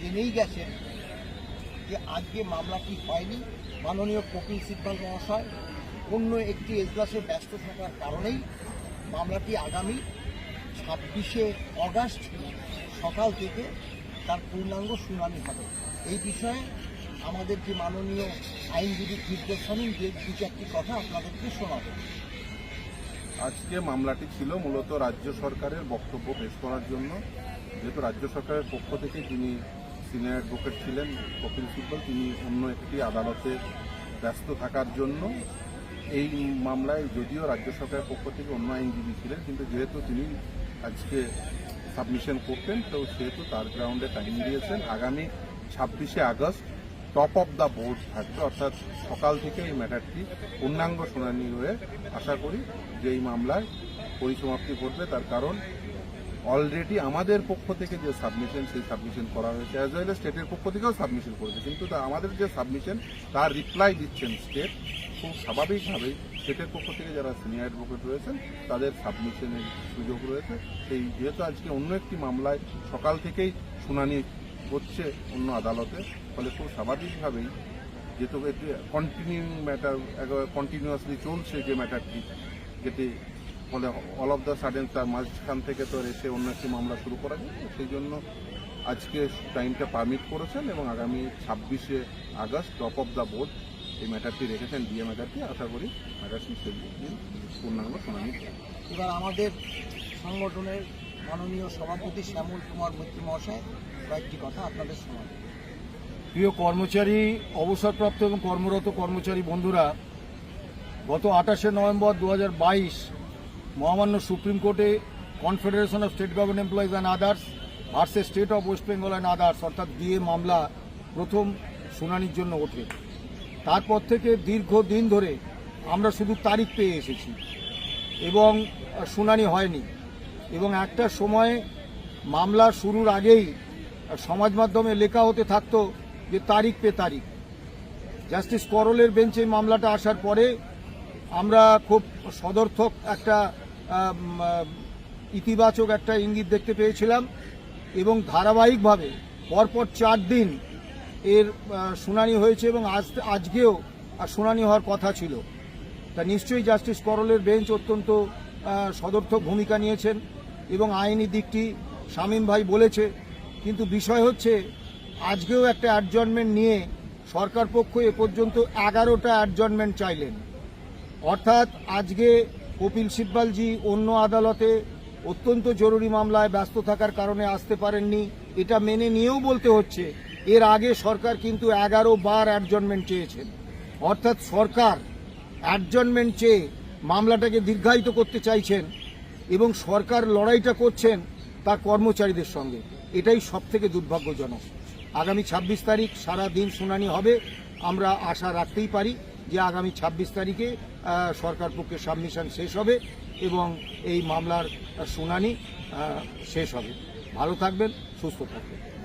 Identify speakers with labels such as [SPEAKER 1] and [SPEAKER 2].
[SPEAKER 1] জেনেই গেছেন যে আজকে মামলাটি হয়নি। মাননীয় কপিল সিব্বাল মহাশয়, অন্য একটি এজলাসে ব্যস্ত থাকার কারণেই মামলাটি আগামী ছাব্বিশে অগাস্ট সকাল থেকে তার পূর্ণাঙ্গ শুনানি হবে। এই বিষয়ে আমাদের যে মাননীয় আইনজীবী নির্দেশনীন যে দু চারটি কথা আপনাদেরকে শোনাবো।
[SPEAKER 2] আজকে মামলাটি ছিল মূলত রাজ্য সরকারের বক্তব্য পেশ করার জন্য। যেহেতু রাজ্য সরকারের পক্ষ থেকে তিনি সিনিয়র অ্যাডভোকেট ছিলেন কপিল সিব্বল, তিনি অন্য একটি আদালতে ব্যস্ত থাকার জন্য এই মামলায় যদিও রাজ্য সরকারের পক্ষ থেকে অন্য আইনজীবী ছিলেন, কিন্তু যেহেতু তিনি আজকে সাবমিশন করতেন, তো সেহেতু তার গ্রাউন্ডে টাইম দিয়েছেন। আগামী ছাব্বিশে August top of the board থাকবে, অর্থাৎ সকাল থেকে এই ম্যাটারটি পূর্ণাঙ্গ শুনানি হয়ে আশা করি যে এই মামলায় পরিসমাপ্তি ঘটবে। তার কারণ অলরেডি আমাদের পক্ষ থেকে যে সাবমিশন সেই সাবমিশন করা হয়েছে। অ্যাজ ওয়েল স্টেটের পক্ষ থেকেও সাবমিশন করেছে। কিন্তু আমাদের যে সাবমিশন তার রিপ্লাই দিচ্ছেন স্টেট খুব স্বাভাবিকভাবেই স্টেটের পক্ষ থেকে যারা সিনিয়র অ্যাডভোকেট রয়েছেন, তাদের সাবমিশনের সুযোগ রয়েছে। সেই যেহেতু আজকে অন্য একটি মামলায় সকাল থেকেই শুনানি হচ্ছে অন্য আদালতে, ফলে খুব স্বাভাবিকভাবেই যেহেতু এটি কন্টিনিউইং ম্যাটার কন্টিনিউয়াসলি চলছে যে ম্যাটারটি যেটি ফলে অল অফ দ্য সাডেন তার মাঝখান থেকে তো আর এসে অন্য একটি মামলা শুরু করা যায়। সেই জন্য আজকে টাইমটা পারমিট করেছেন এবং আগামী ছাব্বিশে August top of the board এই ম্যাটারটি রেখেছেন ডিএ ম্যাটারটি আশা করি ম্যাটারটি সেই দিন পূর্ণাঙ্গ শুনানি।
[SPEAKER 1] এবার আমাদের সংগঠনের মাননীয় সভাপতি শ্যামল কুমার মৈত্রী মহাশয় কয়েকটি কথা আপনাদের শোনাবেন
[SPEAKER 3] প্রিয় কর্মচারী অবসরপ্রাপ্ত এবং কর্মরত কর্মচারী বন্ধুরা গত আঠাশে নভেম্বর দু হাজার বাইশ মহামান্য সুপ্রিম কোর্টে confederation of state government employees and others versus state of West Bengal and others, অর্থাৎ বিএ মামলা প্রথম শুনানির জন্য ওঠে। তারপর থেকে দীর্ঘ দিন ধরে আমরা শুধু তারিখ পেয়ে এসেছি এবং শুনানি হয়নি। এবং একটা সময়ে মামলা শুরুর আগেই সমাজ মাধ্যমে লেখা হতে থাকতো যে তারিখ পে তারিখ। জাস্টিস করলের বেঞ্চে মামলাটা আসার পরে আমরা খুব সদর্থক একটা ইতিবাচক একটা ইঙ্গিত দেখতে পেয়েছিলাম এবং ধারাবাহিকভাবে পরপর চার দিন এর শুনানি হয়েছে এবং আজ, আজকেও শুনানি হওয়ার কথা ছিল। তা নিশ্চয়ই জাস্টিস করলের বেঞ্চ অত্যন্ত সদর্থক ভূমিকা নিয়েছেন এবং আইনি দিকটি শামীম ভাই বলেছে। কিন্তু বিষয় হচ্ছে, আজকেও একটা অ্যাডজনমেন্ট নিয়ে সরকার পক্ষ এ পর্যন্ত এগারোটা অ্যাডজনমেন্ট চাইলেন। অর্থাৎ আজকে কপিল সিব্বালজি অন্য আদালতে অত্যন্ত জরুরি মামলায় ব্যস্ত থাকার কারণে আসতে পারেননি। এটা মেনে নিয়েও বলতে হচ্ছে, এর আগে সরকার কিন্তু এগারো বার অ্যাডজনমেন্ট চেয়েছেন। অর্থাৎ সরকার অ্যাডজনমেন্ট চেয়ে মামলাটাকে দীর্ঘায়িত করতে চাইছেন এবং সরকার লড়াইটা করছেন তার কর্মচারীদের সঙ্গে। এটাই সব থেকে দুর্ভাগ্যজনক। আগামী ছাব্বিশ তারিখ সারা দিন শুনানি হবে, আমরা আশা রাখতেই পারি। যে আগামী ছাব্বিশ তারিখে সরকার পক্ষে সাবমিশন শেষ হবে এবং এই মামলার শুনানি শেষ হবে। ভালো থাকবেন, সুস্থ থাকবেন।